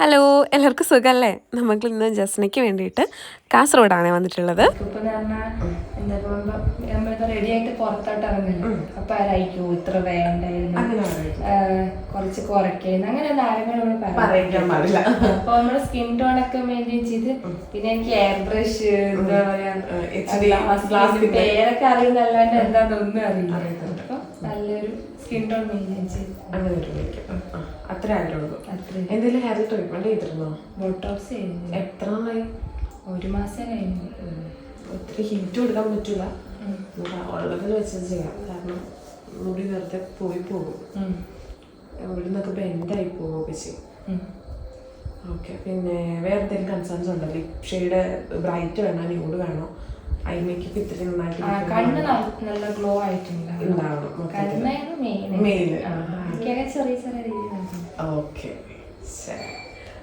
Hello എല്ലാവർക്കും സുഖമല്ലേ നമുക്ക് ഇന്ന് ജസ്നയ്ക്ക് വേണ്ടിയിട്ട് കാസർഗോഡാണ് വന്നിട്ടുള്ളത്. റെഡി ആയിട്ട് പുറത്തോട്ട് ഇറങ്ങുന്നു അപ്പൊ ആരായിരിക്കും? ഇത്ര വേണ്ടായിരുന്നു കുറച്ച് കുറയ്ക്കുന്നു. അങ്ങനെ ആരെങ്കിലും നമ്മൾ പറയിക്കാൻ പാടില്ല. അപ്പൊ നമ്മുടെ സ്കിൻ ടോൺ ഒക്കെ മെയിന്റെയിൻ ചെയ്ത് പിന്നെ എനിക്ക് എയർ ബ്രഷ് എന്താ പറയാ പേരൊക്കെ അറിയുന്നല്ലാണ്ട് എന്താണെന്നൊന്നും അറിയില്ല. അപ്പൊ നല്ലൊരു സ്കിൻ ടോൺ മെയിന്റെയിൻ ചെയ്ത്. അത്ര ആഗ്രഹമുള്ളൂ. എന്തെങ്കിലും ഹെയർ ട്രീറ്റ്മെന്റ് ചെയ്തിരുന്നോ ബോട്ടോക്സ് എത്ര നാളായി? ഒരു മാസം കഴിഞ്ഞു. ഒത്തിരി ഹിറ്റ് കൊടുക്കാൻ പറ്റൂല. ഉള്ളതിൽ വെച്ച് ചെയ്യാം. കാരണം മുടി വെറുതെ പോയി പോകും. ഇവിടെ നിന്നൊക്കെ ബെൻഡായി പോവുകയൊക്കെ ചെയ്യും ഓക്കെ. പിന്നെ വേറെ എന്തെങ്കിലും കൺസേൺസ് ഉണ്ടോ ലിപ് ഷെയ്ഡ് ബ്രൈറ്റ് വേണോ? ന്യൂഡ് വേണോ? ഐ മേക്കപ്പ് ഇത്തിരി നന്നായിട്ട് കണ്ണ് നല്ല ഗ്ലോ ആയിട്ടുണ്ട് ഉണ്ടാവണം. മെയിൻ ചെറിയ ചെറിയ രീതിയിൽ ഓക്കെ ശരി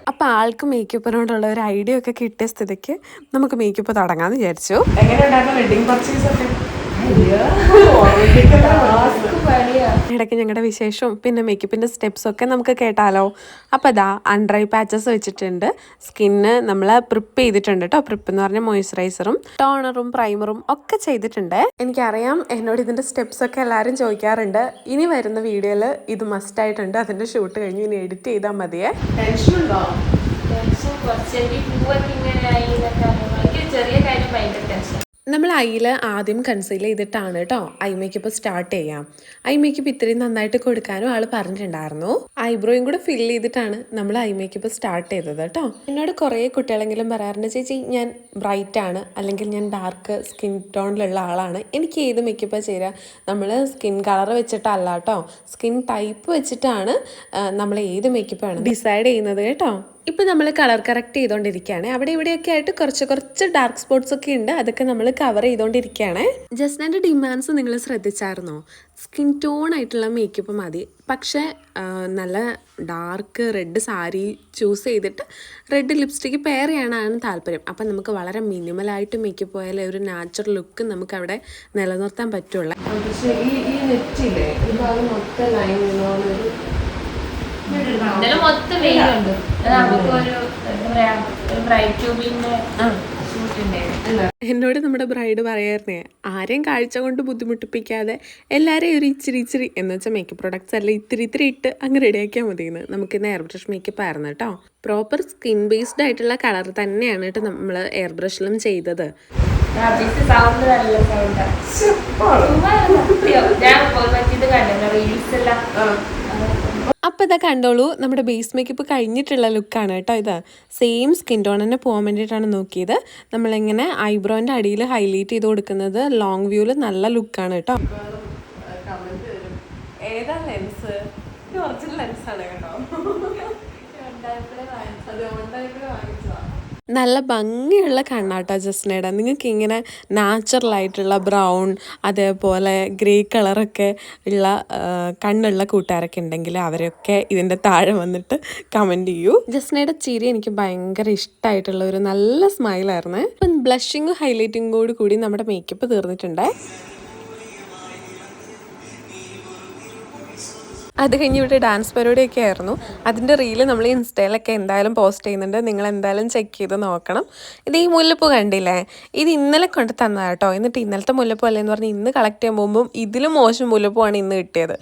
അപ്പോൾ ആൾക്ക് മേക്കപ്പിനോടുള്ള ഒരു ഐഡിയ ഒക്കെ കിട്ടിയ സ്ഥിതിക്ക് നമുക്ക് മേക്കപ്പ് തുടങ്ങാമെന്ന് വിചാരിച്ചു. എങ്ങനെയുണ്ടായിരുന്നു വെഡിങ് പർച്ചേസ് ഒക്കെ? ഇടയ്ക്ക് ഞങ്ങളുടെ വിശേഷവും പിന്നെ മേക്കപ്പിന്റെ സ്റ്റെപ്സും ഒക്കെ നമുക്ക് കേട്ടാലോ. അപ്പോൾ അതാ അൺഡ്രൈ പാച്ചസ് വെച്ചിട്ടുണ്ട്. സ്കിന്ന് നമ്മൾ പ്രിപ്പ് ചെയ്തിട്ടുണ്ട് കേട്ടോ പ്രിപ്പ് എന്ന് പറഞ്ഞ മോയ്സ്ചറൈസറും ടോണറും പ്രൈമറും ഒക്കെ ചെയ്തിട്ടുണ്ട്. എനിക്കറിയാം എന്നോട് ഇതിന്റെ സ്റ്റെപ്സ് ഒക്കെ എല്ലാവരും ചോദിക്കാറുണ്ട്. ഇനി വരുന്ന വീഡിയോയിൽ ഇത് മസ്റ്റ് ആയിട്ടുണ്ട്. അതിന്റെ ഷൂട്ട് കഴിഞ്ഞ് ഇനി എഡിറ്റ് ചെയ്താൽ മതിയേ. ടെൻഷൻ ഉണ്ടോ? ടെൻഷൻ കുറച്ച് പൂവൊക്കെ ചെറിയ കാര്യം ഭയങ്കര ടെൻഷൻ നമ്മൾ ഐയിൽ ആദ്യം കൺസീൽ ചെയ്തിട്ടാണ് കേട്ടോ ഐ മേക്കപ്പ് സ്റ്റാർട്ട് ചെയ്യാം. ഐ മേക്കപ്പ് ഇത്രയും നന്നായിട്ട് കൊടുക്കാനും ആൾ പറഞ്ഞിട്ടുണ്ടായിരുന്നു. ഐബ്രോയും കൂടെ ഫിൽ ചെയ്തിട്ടാണ് നമ്മൾ ഐ മേക്കപ്പ് സ്റ്റാർട്ട് ചെയ്തത് കേട്ടോ എന്നോട് കുറേ കുട്ടികളെങ്കിലും പറയാറുണ്ട് ചേച്ചി ഞാൻ ബ്രൈറ്റ് ആണ്. അല്ലെങ്കിൽ ഞാൻ ഡാർക്ക് സ്കിൻ ടോണിലുള്ള ആളാണ്. എനിക്ക് ഏത് മേക്കപ്പ് ചെയ്യുക നമ്മൾ സ്കിൻ കളർ വെച്ചിട്ടല്ല കേട്ടോ സ്കിൻ ടൈപ്പ് വെച്ചിട്ടാണ് നമ്മൾ ഏത് മേക്കപ്പാണ് ഡിസൈഡ് ചെയ്യുന്നത് കേട്ടോ ഇപ്പം നമ്മൾ കളർ കറക്റ്റ് ചെയ്തുകൊണ്ടിരിക്കുകയാണ് അവിടെ ഇവിടെയൊക്കെ ആയിട്ട് കുറച്ച് കുറച്ച് ഡാർക്ക് സ്പോട്ട്സ് ഒക്കെ ഉണ്ട്. അതൊക്കെ നമ്മൾ കവർ ചെയ്തുകൊണ്ടിരിക്കുകയാണ് ജസ്റ്റിന്റെ ഡിമാൻഡ്സ് നിങ്ങൾ ശ്രദ്ധിച്ചായിരുന്നോ? സ്കിൻ ടോൺ ആയിട്ടുള്ള മേക്കപ്പ് മതി. പക്ഷേ നല്ല ഡാർക്ക് റെഡ് സാരി ചൂസ് ചെയ്തിട്ട് റെഡ് ലിപ്സ്റ്റിക്ക് പെയർ ചെയ്യാനാണ് താല്പര്യം. അപ്പം നമുക്ക് വളരെ മിനിമലായിട്ട് മേക്കപ്പ് പോയാലേ ഒരു നാച്ചുറൽ ലുക്ക് നമുക്ക് അവിടെ നിലനിർത്താൻ പറ്റുള്ളൂ. ഈ ഈ മൊത്തം ലൈൻ ഇന്നലെ മൊത്തം വെയിലുണ്ട് നമുക്ക് ഒരു എന്താ പറയാ ഒരു ബ്രൈറ്റ് ട്യൂബിന്റെ ഷൂട്ട് ഉണ്ടായിരുന്നു. എന്നോട് നമ്മുടെ ബ്രൈഡ് പറയായിരുന്നേ ആരെയും കാഴ്ച കൊണ്ട് ബുദ്ധിമുട്ടിപ്പിക്കാതെ എല്ലാവരെയും ഒരു ഇച്ചിരി ഇച്ചിരി എന്ന് വെച്ചാൽ മേക്കപ്പ് പ്രൊഡക്ട്സ് അല്ല ഇത്തിരി ഇത്തിരി ഇട്ട് അങ്ങ് റെഡിയാക്കിയാൽ മതിയെന്ന്. നമുക്ക് ഇന്ന് എയർ ബ്രഷ് മേക്കപ്പ് ആയിരുന്നു കേട്ടോ. പ്രോപ്പർ സ്കിൻ ബേസ്ഡ് ആയിട്ടുള്ള കളർ തന്നെയാണ് കേട്ടോ നമ്മൾ എയർ ബ്രഷിലും ചെയ്തത്. സൗണ്ട് നല്ല സൗണ്ടാ ഞാൻ അപ്പോൾ ഇതാ കണ്ടോളൂ നമ്മുടെ ബേസ് മേക്കപ്പ് കഴിഞ്ഞിട്ടുള്ള ലുക്കാണ് കേട്ടോ ഇത്. സെയിം സ്കിൻ ടോൺ തന്നെ പോകാൻ വേണ്ടിയിട്ടാണ് നോക്കിയത്. നമ്മളിങ്ങനെ ഐബ്രോന്റെ അടിയിൽ ഹൈലൈറ്റ് ചെയ്ത് കൊടുക്കുന്നത് ലോങ് വ്യൂവിൽ നല്ല ലുക്കാണ് കേട്ടോ. ഏതാ ലെൻസ് ഇത് ഒറിജിനൽ ലെൻസാണ് ആണ് കേട്ടോ. അതുകൊണ്ടായിട്ട് വാങ്ങിച്ചതാണ് വാങ്ങിച്ചതാ നല്ല ഭംഗിയുള്ള കണ്ണാട്ടോ ജസ്നയുടെ. നിങ്ങൾക്ക് ഇങ്ങനെ നാച്ചുറൽ ആയിട്ടുള്ള ബ്രൗൺ അതേപോലെ ഗ്രേ കളറൊക്കെ ഉള്ള കണ്ണുള്ള കൂട്ടുകാരൊക്കെ ഉണ്ടെങ്കിൽ അവരൊക്കെ ഇതിന്റെ താഴെ വന്നിട്ട് കമന്റ് ചെയ്യൂ. ജസ്നയുടെ ചിരി എനിക്ക് ഭയങ്കര ഇഷ്ടമായിട്ടുള്ള ഒരു നല്ല സ്മൈലായിരുന്നു ബ്ലഷിങ്ങും ഹൈലൈറ്റിങ്ങോട് കൂടി നമ്മുടെ മേക്കപ്പ് തീർന്നിട്ടുണ്ട്. അത് കഴിഞ്ഞ് ഇവിടെ ഡാൻസ് പരിപാടിയൊക്കെ ആയിരുന്നു. അതിന്റെ റീൽ നമ്മൾ ഇൻസ്റ്റയിലൊക്കെ എന്തായാലും പോസ്റ്റ് ചെയ്യുന്നുണ്ട്. നിങ്ങൾ എന്തായാലും ചെക്ക് ചെയ്ത് നോക്കണം. ഇത് ഈ മുല്ലപ്പൂ കണ്ടില്ലേ? ഇത് ഇന്നലെ കൊണ്ട് തന്നതാണ് കേട്ടോ. എന്നിട്ട് ഇന്നലത്തെ മുല്ലപ്പൂ അല്ലേന്ന് പറഞ്ഞ് ഇന്ന് കളക്ട് ചെയ്യാൻ പോകുമ്പം ഇതിലും മോശം മുല്ലപ്പൂവാണ് ഇന്ന് കിട്ടിയത്.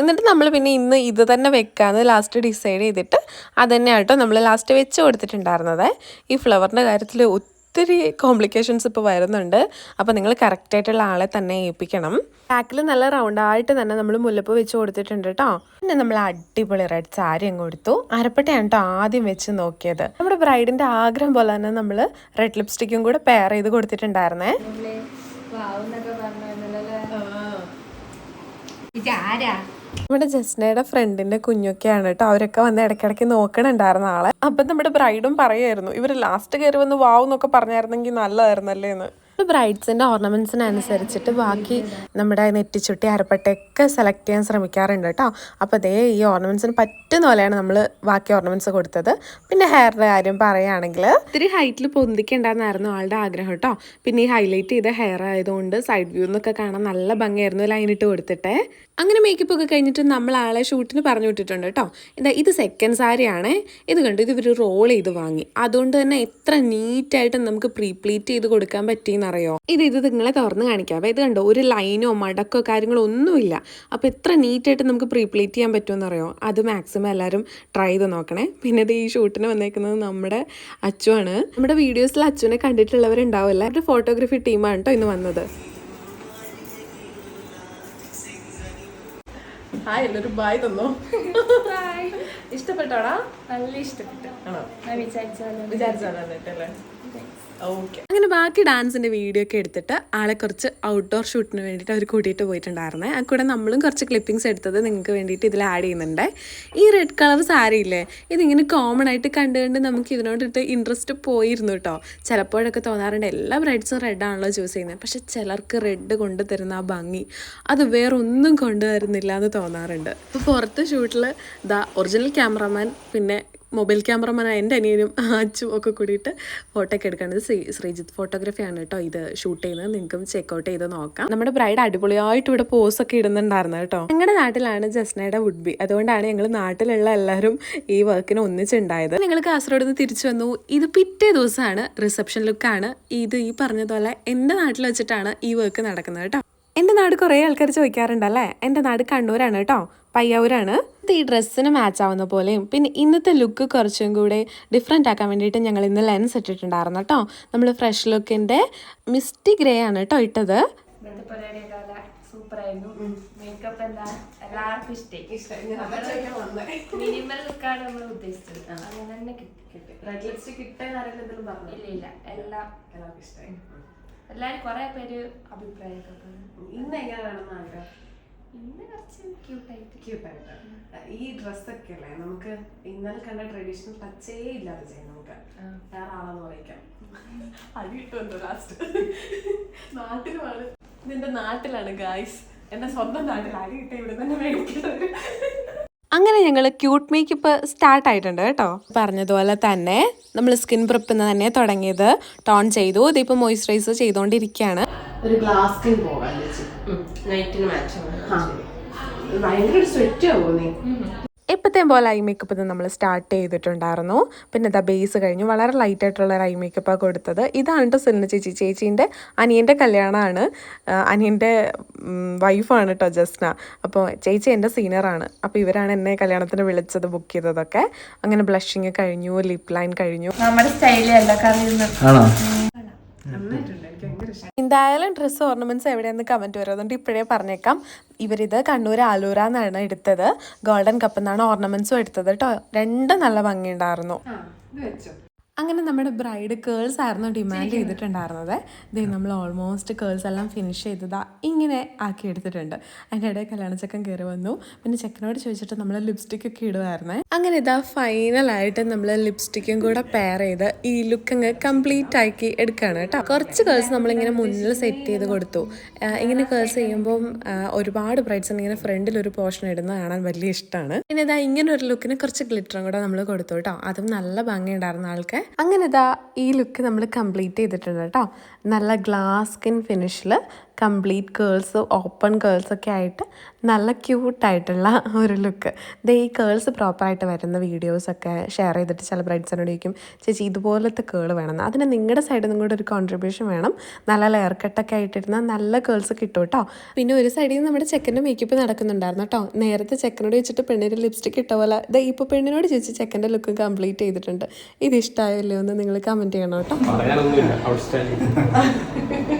എന്നിട്ട് നമ്മൾ പിന്നെ ഇന്ന് ഇത് തന്നെ വെക്കാമെന്ന് ലാസ്റ്റ് ഡിസൈഡ് ചെയ്തിട്ട് അത് തന്നെ നമ്മൾ ലാസ്റ്റ് വെച്ച് കൊടുത്തിട്ടുണ്ടായിരുന്നത്. ഈ ഫ്ലവറിന്റെ കാര്യത്തിൽ ഒത്തിരി കോംപ്ലിക്കേഷൻസ് ഇപ്പോൾ വരുന്നുണ്ട്. അപ്പോൾ നിങ്ങൾ കറക്റ്റായിട്ടുള്ള ആളെ തന്നെ ഏൽപ്പിക്കണം. ബാക്കിൽ നല്ല റൗണ്ടായിട്ട് തന്നെ നമ്മൾ മുല്ലപ്പ് വെച്ച് കൊടുത്തിട്ടുണ്ട് കേട്ടോ പിന്നെ നമ്മൾ അടിപൊളി റെഡ് സാരി അങ്ങ് കൊടുത്തു. അരപ്പട്ടയാണ് കേട്ടോ ആദ്യം വെച്ച് നോക്കിയത്. നമ്മുടെ ബ്രൈഡിന്റെ ആഗ്രഹം പോലെ തന്നെ നമ്മൾ റെഡ് ലിപ്സ്റ്റിക്കും കൂടെ പെയർ ചെയ്ത് കൊടുത്തിട്ടുണ്ടായിരുന്നേ. ഇതാരാ നമ്മുടെ ജസ്നയുടെ ഫ്രണ്ടിന്റെ കുഞ്ഞൊക്കെയാണ് കേട്ടോ. അവരൊക്കെ വന്ന് ഇടയ്ക്കിടയ്ക്ക് നോക്കണുണ്ടായിരുന്ന ആളെ. അപ്പം നമ്മുടെ ബ്രൈഡും പറയായിരുന്നു ഇവർ ലാസ്റ്റ് കയറി വന്ന് വാവ് എന്നൊക്കെ പറഞ്ഞായിരുന്നെങ്കിൽ നല്ലതായിരുന്നല്ലേ എന്ന് ബ്രൈഡ്സിന്റെ ഓർണമെന്റ്സിനനുസരിച്ചിട്ട് ബാക്കി നമ്മുടെ നെറ്റിച്ചുട്ടി അരപ്പട്ടയൊക്കെ സെലക്ട് ചെയ്യാൻ ശ്രമിക്കാറുണ്ട് കേട്ടോ. അപ്പോൾ അതേ ഈ ഓർണമെന്റ്സിന് പറ്റുന്ന പോലെയാണ് നമ്മൾ ബാക്കി ഓർണമെന്റ്സ് കൊടുത്തത്. പിന്നെ ഹെയറിന്റെ കാര്യം പറയുകയാണെങ്കിൽ ഇത്തിരി ഹൈറ്റിൽ പൊന്തിക്കേണ്ടെന്നായിരുന്നു ആളുടെ ആഗ്രഹം കേട്ടോ. പിന്നെ ഈ ഹൈലൈറ്റ് ചെയ്ത ഹെയർ ആയതുകൊണ്ട് സൈഡ് വ്യൂ എന്നൊക്കെ കാണാൻ നല്ല ഭംഗിയായിരുന്നു ലൈനിട്ട് കൊടുത്തിട്ടേ. അങ്ങനെ മേക്കപ്പ് ഒക്കെ കഴിഞ്ഞിട്ട് നമ്മൾ ആളെ ഷൂട്ടിന് പറഞ്ഞു വിട്ടിട്ടുണ്ട് കേട്ടോ. എന്താ ഇത് സെക്കൻഡ് സാരിയാണേ ഇത് കണ്ടു ഇത് ഇവർ റോൾ ചെയ്ത് വാങ്ങി. അതുകൊണ്ട് തന്നെ എത്ര നീറ്റായിട്ട് നമുക്ക് പ്രീപ്ലീറ്റ് ചെയ്ത് കൊടുക്കാൻ പറ്റിയെന്നറിയോ ഇത് ഇത് നിങ്ങളെ തുറന്ന് കാണിക്കാം. ഇത് കണ്ടോ? ഒരു ലൈനോ മടക്കോ കാര്യങ്ങളോ ഒന്നുമില്ല. അപ്പോൾ എത്ര നീറ്റായിട്ട് നമുക്ക് പ്രീപ്ലേറ്റ് ചെയ്യാൻ പറ്റുമെന്ന് അറിയോ? അത് മാക്സിമം എല്ലാവരും ട്രൈ ചെയ്ത് നോക്കണേ. പിന്നെ ഇത് ഈ ഷൂട്ടിന് വന്നേക്കുന്നത് നമ്മുടെ അച്ചുവാണ്. നമ്മുടെ വീഡിയോസിൽ അച്ചുവിനെ കണ്ടിട്ടുള്ളവരുണ്ടാവില്ല അവരുടെ ഫോട്ടോഗ്രാഫി ടീമാണ് കേട്ടോ ഇന്ന് വന്നത്. ഹായ് എല്ലാവരും ബായ് തന്നോ? ഇഷ്ടപ്പെട്ടാടാ നല്ല ഇഷ്ടപ്പെട്ടു. ആണോ? ഓക്കെ അങ്ങനെ ബാക്കി ഡാൻസിന്റെ വീഡിയോ ഒക്കെ എടുത്തിട്ട് ആളെ കുറച്ച് ഔട്ട്ഡോർ ഷൂട്ടിന് വേണ്ടിയിട്ട് അവർ കൂട്ടിയിട്ട് പോയിട്ടുണ്ടായിരുന്നേ. ആ കൂടെ നമ്മളും കുറച്ച് ക്ലിപ്പിംഗ്സ് എടുത്തത് നിങ്ങൾക്ക് വേണ്ടിയിട്ട് ഇതിൽ ആഡ് ചെയ്യുന്നുണ്ട്. ഈ റെഡ് കളർ സാരി ഇല്ലേ ഇതിങ്ങനെ കോമൺ ആയിട്ട് കണ്ട് കണ്ട് നമുക്ക് ഇതിനോടിട്ട് ഇൻട്രസ്റ്റ് പോയിരുന്നു കേട്ടോ ചിലപ്പോഴൊക്കെ തോന്നാറുണ്ട് എല്ലാം റെഡ് ആണല്ലോ ചൂസ് ചെയ്യുന്നത് പക്ഷെ ചിലർക്ക് റെഡ് കൊണ്ടു തരുന്ന ആ ഭംഗി അത് വേറൊന്നും കൊണ്ടുവരുന്നില്ല എന്ന് തോന്നാറുണ്ട്. ഇപ്പോൾ പുറത്ത് ഷൂട്ടിൽ ദ ഒറിജിനൽ ക്യാമറമാൻ പിന്നെ മൊബൈൽ ക്യാമറമാൻ എന്റെ അനിയനും അച്ചും ഒക്കെ കൂടിയിട്ട് ഫോട്ടോ ഒക്കെ എടുക്കുന്നത് ശ്രീ ശ്രീജിത്ത് ഫോട്ടോഗ്രാഫിയാണ് കേട്ടോ ഇത് ഷൂട്ട് ചെയ്യുന്നത്. നിങ്ങൾക്കും ചെക്കൗട്ട് ചെയ്ത് നോക്കാം. നമ്മുടെ ബ്രൈഡ് അടിപൊളിയായിട്ട് ഇവിടെ പോസ് ഒക്കെ ഇടുന്നുണ്ടായിരുന്നു കേട്ടോ. ഞങ്ങളുടെ നാട്ടിലാണ് ജസ്നയുടെ വുഡ്ബി അതുകൊണ്ടാണ് ഞങ്ങൾ നാട്ടിലുള്ള എല്ലാവരും ഈ വർക്കിന് ഒന്നിച്ചുണ്ടായത്. ഞങ്ങൾ കാസർഗോഡ് നിന്ന് തിരിച്ചു വന്നു. ഇത് പിറ്റേ ദിവസമാണ് റിസപ്ഷൻ ലുക്കാണ് ഇത് ഈ പറഞ്ഞതുപോലെ എന്റെ നാട്ടിൽ വെച്ചിട്ടാണ് ഈ വർക്ക് നടക്കുന്നത് കേട്ടോ. എന്റെ നാട് കുറേ ആൾക്കാർ ചോദിക്കാറുണ്ടല്ലേ? എന്റെ നാട് കണ്ണൂരാണ് കേട്ടോ. പയ്യാവൂരാണ്. ഇത് ഈ ഡ്രസ്സിന് മാച്ച് ആവുന്ന പോലെയും പിന്നെ ഇന്നത്തെ ലുക്ക് കുറച്ചും കൂടെ ഡിഫറെന്റ് ആക്കാൻ വേണ്ടിയിട്ട് ഞങ്ങൾ ഇന്ന് ലെൻസ് ഇട്ടിട്ടുണ്ടായിരുന്നു കേട്ടോ നമ്മൾ ഫ്രഷ് ലുക്കിന്റെ മിസ്റ്റി ഗ്രേ ആണ് കേട്ടോ ഇട്ടത്. ആയിരുന്നു മേക്കപ്പ് എന്താ? എല്ലാവർക്കും മിനിമൽ ലുക്കാണ് നമ്മൾ ഉദ്ദേശിച്ചത്. അങ്ങനെ തന്നെ കിട്ടി. റെഡ് ലിപ്സ്റ്റിക് പറഞ്ഞു? ഇല്ല ഇല്ല. എല്ലാം എല്ലാവർക്കും ഇഷ്ടമായി. എല്ലാരും കുറെ പേര് അഭിപ്രായമൊക്കെ ഇന്ന് എങ്ങനെ വേണമെന്ന് ആഗ്രഹം? ക്യൂട്ടായിട്ട് ഈ ഡ്രസ്സൊക്കെ അല്ലേ നമുക്ക് ഇന്നലെ കണ്ട ട്രഡീഷണൽ ടച്ചേ ഇല്ലാതെ ചെയ്യാം നമുക്ക്. വേറെ ആളെന്ന് പറയിക്കാം അത് കിട്ടുമല്ലോ ലാസ്റ്റ് നാട്ടിലുമാണ്. നിന്റെ നാട്ടിലാണ് ഗായ്സ് എന്റെ സ്വന്തം നാട്ടിൽ അടി കിട്ടിയ ഇവിടെ തന്നെ മേടിക്കുന്നത്? അങ്ങനെ ഞങ്ങൾ ക്യൂട്ട് മേക്കപ്പ് സ്റ്റാർട്ട് ആയിട്ടുണ്ട് കേട്ടോ. പറഞ്ഞതുപോലെ തന്നെ നമ്മൾ സ്കിൻ പ്രിപ്പ് തന്നെ തുടങ്ങിയത്. ടോൺ ചെയ്തു ഇതിപ്പോൾ മോയ്സ്ചറൈസ് ചെയ്തുകൊണ്ടിരിക്കുകയാണ് ഒരു ഗ്ലാസ് സ്കിൻ പോകാൻ നൈറ്റിന് മാച്ച് ഭയങ്കര സ്വെറ്റ് ആവുമോ നീ? എപ്പോഴത്തെയും പോലെ ഐ മേക്കപ്പ് നമ്മൾ സ്റ്റാർട്ട് ചെയ്തിട്ടുണ്ടായിരുന്നു. പിന്നെ ഇതാ ബേസ് കഴിഞ്ഞു. വളരെ ലൈറ്റ് ആയിട്ടുള്ള ഒരു ഐ മേക്കപ്പാണ് കൊടുത്തത്. ഇതാണ് കേട്ടോ സിനിമ ചേച്ചി. ചേച്ചീന്റെ അനിയന്റെ കല്യാണമാണ് അനിയന്റെ വൈഫാണ് കേട്ടോ ജസ്ന. അപ്പോൾ ചേച്ചി എന്റെ സീനിയറാണ് അപ്പോൾ ഇവരാണ് എന്നെ കല്യാണത്തിന് വിളിച്ചത് ബുക്ക് ചെയ്തതൊക്കെ. അങ്ങനെ ബ്ലഷിങ് കഴിഞ്ഞു ലിപ് ലൈൻ കഴിഞ്ഞു. നമ്മുടെ സ്റ്റൈലിൽ എന്തൊക്കെ അറിയുന്നത് എന്തായാലും ഡ്രസ്സ് ഓർണമെന്റ്സ് എവിടെയെന്ന് കമന്റ് വരും അതുകൊണ്ട് ഇപ്പോഴേ പറഞ്ഞേക്കാം. ഇവരിത് കണ്ണൂർ ആലൂര എന്നാണ് എടുത്തത്. ഗോൾഡൻ കപ്പ് എന്നാണ് ഓർണമെന്റ്സും എടുത്തത് കേട്ടോ രണ്ടും നല്ല ഭംഗിയുണ്ടായിരുന്നു. അങ്ങനെ നമ്മുടെ ബ്രൈഡ് കേൾസ് ആയിരുന്നു ഡിമാൻഡ് ചെയ്തിട്ടുണ്ടായിരുന്നത്. ഇത് നമ്മൾ ഓൾമോസ്റ്റ് കേൾസ് എല്ലാം ഫിനിഷ് ചെയ്തതാ ഇങ്ങനെ ആക്കി എടുത്തിട്ടുണ്ട്. അതിന്റെ ഇടയിൽ കല്യാണച്ചക്കൻ കയറി വന്നു. പിന്നെ ചെക്കനോട് ചോദിച്ചിട്ട് നമ്മൾ ലിപ്സ്റ്റിക് ഒക്കെ ഇടുമായിരുന്നേ അങ്ങനെ ഇതാ ഫൈനലായിട്ട് നമ്മൾ ലിപ്സ്റ്റിക്കും കൂടെ പെയർ ചെയ്ത് ഈ ലുക്ക് അങ്ങ് കംപ്ലീറ്റ് ആക്കി എടുക്കുകയാണ് കേട്ടോ. കുറച്ച് കേൾസ് നമ്മളിങ്ങനെ മുന്നിൽ സെറ്റ് ചെയ്ത് കൊടുത്തു. ഇങ്ങനെ കേൾസ് ചെയ്യുമ്പോൾ ഒരുപാട് ബ്രൈഡ്സ് ഇങ്ങനെ ഫ്രണ്ടിൽ ഒരു പോർഷൻ ഇടുന്നത് കാണാൻ വലിയ ഇഷ്ടമാണ്. പിന്നെ ഇതാ ഇങ്ങനെ ഒരു ലുക്കിന് കുറച്ച് ഗ്ലിറ്ററും കൂടെ നമ്മൾ കൊടുത്തു കേട്ടോ. അതും നല്ല ഭംഗിയുണ്ടായിരുന്നു ആൾക്ക്. അങ്ങനെ ഇതാ ഈ ലുക്ക് നമ്മൾ കംപ്ലീറ്റ് ചെയ്തിട്ടുണ്ട് കേട്ടോ. നല്ല ഗ്ലാസ് സ്കിൻ ഫിനിഷിൽ കംപ്ലീറ്റ് കേൾസ് ഓപ്പൺ കേൾസ് ഒക്കെ ആയിട്ട് നല്ല ക്യൂട്ടായിട്ടുള്ള ഒരു ലുക്ക് ദേ ഈ കേൾസ് പ്രോപ്പറായിട്ട് വരുന്ന വീഡിയോസൊക്കെ ഷെയർ ചെയ്തിട്ട് ചില ബ്രൈഡ്സിനോട് ചോദിക്കും ചേച്ചി ഇതുപോലത്തെ കേൾ വേണം അതിന് നിങ്ങളുടെ സൈഡിൽ നിന്നും കൂടെ ഒരു കോൺട്രിബ്യൂഷൻ വേണം. നല്ല ലെയർ കട്ടൊക്കെ ആയിട്ടിരുന്ന നല്ല കേൾസ് കിട്ടും കേട്ടോ പിന്നെ ഒരു സൈഡിൽ നിന്ന് നമ്മുടെ ചെക്കന്റെ മേക്കപ്പ് നടക്കുന്നുണ്ടായിരുന്നു കേട്ടോ നേരത്തെ ചെക്കനോട് വെച്ചിട്ട് പെണ്ണിന് ലിപ്സ്റ്റിക് ഇട്ട പോലെ. ദേ ഇപ്പോൾ പെണ്ണിനോട് ചോദിച്ച് ചെക്കന്റെ ലുക്ക് കംപ്ലീറ്റ് ചെയ്തിട്ടുണ്ട്. ഇത് ഇഷ്ടമായല്ലോ എന്ന് നിങ്ങൾ കമന്റ് ചെയ്യണം കേട്ടോ